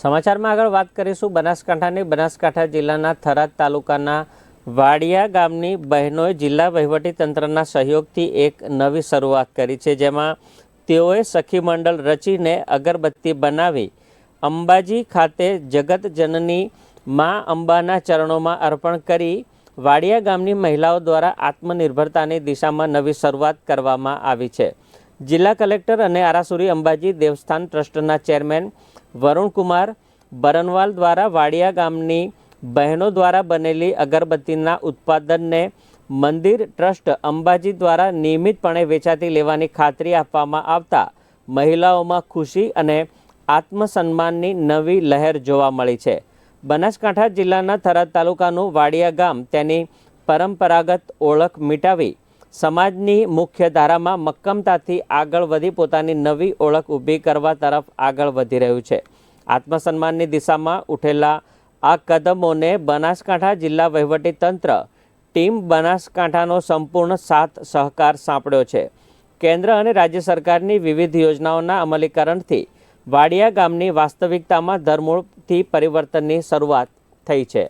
સમાચારમાં આગળ વાત કરીશું બનાસકાંઠાની. બનાસકાંઠા જિલ્લાના થરાદ તાલુકાના વાડિયા ગામની બહેનોએ જિલ્લા વહીવટીતંત્રના સહયોગથી એક નવી શરૂઆત કરી છે, જેમાં તેઓએ સખી મંડળ રચીને અગરબત્તી બનાવી અંબાજી ખાતે જગત જનની મા અંબાના ચરણોમાં અર્પણ કરી વાડિયા ગામની મહિલાઓ દ્વારા આત્મનિર્ભરતાની દિશામાં નવી શરૂઆત કરવામાં આવી છે. જિલ્લા કલેક્ટર અને આરાસુરી અંબાજી દેવસ્થાન ટ્રસ્ટના ચેરમેન વરુણકુમાર બરનવાલ દ્વારા વાડિયા ગામની બહેનો દ્વારા બનેલી અગરબત્તીના ઉત્પાદનને મંદિર ટ્રસ્ટ અંબાજી દ્વારા નિયમિતપણે વેચાતી લેવાની ખાતરી આપવામાં આવતા મહિલાઓમાં ખુશી અને આત્મસન્માનની નવી લહેર જોવા મળી છે. બનાસકાંઠા જિલ્લાના થરાદ તાલુકાનું વાડિયા ગામ તેની પરંપરાગત ઓળખ મિટાવી સમાજની મુખ્ય ધારામાં મક્કમતાથી આગળ વધી પોતાની નવી ઓળખ ઊભી કરવા તરફ આગળ વધી રહ્યું છે. આત્મસન્માનની દિશામાં ઉઠેલા આ કદમોને બનાસકાંઠા જિલ્લા વહીવટી તંત્ર ટીમ બનાસકાંઠાનો સંપૂર્ણ સાથ સહકાર સાંપડ્યો છે. કેન્દ્ર અને રાજ્ય સરકારની વિવિધ યોજનાઓના અમલીકરણથી વાડિયા ગામની વાસ્તવિકતામાં ધરમૂળથી પરિવર્તનની શરૂઆત થઈ છે.